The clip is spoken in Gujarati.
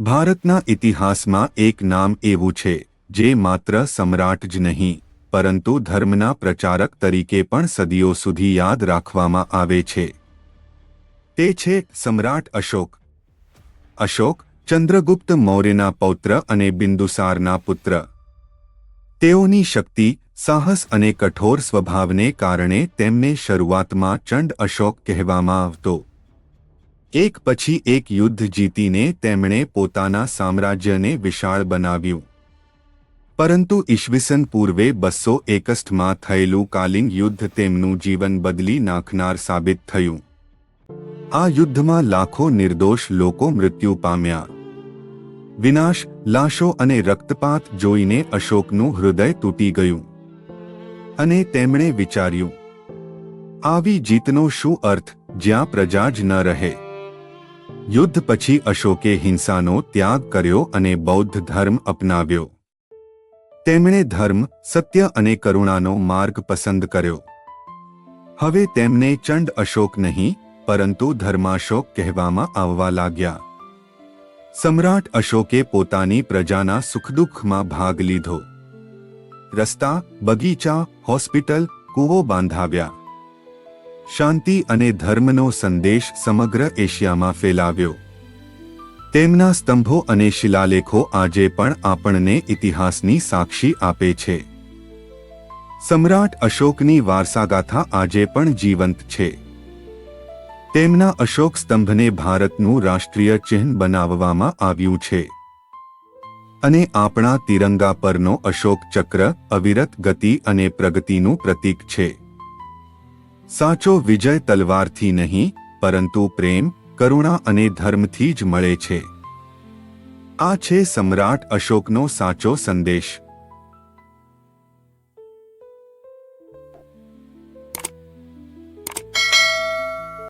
ભારતના ઇતિહાસમાં એક નામ એવું છે, જે માત્ર સમ્રાટ જ નહીં, પરંતુ ધર્મના પ્રચારક તરીકે પણ સદીઓ સુધી યાદ રાખવામાં આવે છે. તે છે સમ્રાટ અશોક. અશોક ચંદ્રગુપ્ત મૌર્યના પૌત્ર અને બિંદુસારના પુત્ર. તેઓની શક્તિ, સાહસ અને કઠોર સ્વભાવને કારણે તેમને શરૂઆતમાં ચંડ અશોક કહેવામાં આવતો. એક પછી એક યુદ્ધ જીતીને તેમણે પોતાના સામ્રાજ્યને વિશાળ બનાવ્યું. પરંતુ ઈસવીસન પૂર્વે બસો એકસઠમાં થયેલું કાલિંગ યુદ્ધ તેમનું જીવન બદલી નાખનાર સાબિત થયું. આ યુદ્ધમાં લાખો નિર્દોષ લોકો મૃત્યુ પામ્યા. વિનાશ, લાશો અને રક્તપાત જોઈને અશોકનું હૃદય તૂટી ગયું. અને તેમણે વિચાર્યું, આવી જીતનો શું અર્થ જ્યાં પ્રજા જ ન રહે? યુદ્ધ પછી અશોકે હિંસાનો ત્યાગ કર્યો અને બૌદ્ધ ધર્મ અપનાવ્યો. તેમણે ધર્મ, સત્ય અને કરુણાનો માર્ગ પસંદ કર્યો. હવે તેમને ચંડ અશોક નહીં, પરંતુ ધર્માશોક કહેવામાં આવવા લાગ્યા. સમ્રાટ અશોકે પોતાની પ્રજાના સુખદુઃખમાં ભાગ લીધો. રસ્તા, બગીચા, હોસ્પિટલ, કૂવો બાંધાવ્યા. શાંતિ અને ધર્મનો સંદેશ સમગ્ર એશિયામાં ફેલાવ્યો. તેમના સ્તંભો અને શિલાલેખો આજે પણ આપણને ઇતિહાસની સાક્ષી આપે છે. સમ્રાટ અશોકની વારસાગાથા આજે પણ જીવંત છે. તેમના અશોક સ્તંભને ભારતનું રાષ્ટ્રીય ચિહ્ન બનાવવામાં આવ્યું છે. અને આપણા તિરંગા પરનો અશોક ચક્ર અવિરત ગતિ અને પ્રગતિનું પ્રતીક છે. સાચો વિજય તલવારથી નહીં, પરંતુ પ્રેમ, કરુણા અને ધર્મથી જ મળે છે. આ છે સમ્રાટ અશોકનો સાચો સંદેશ.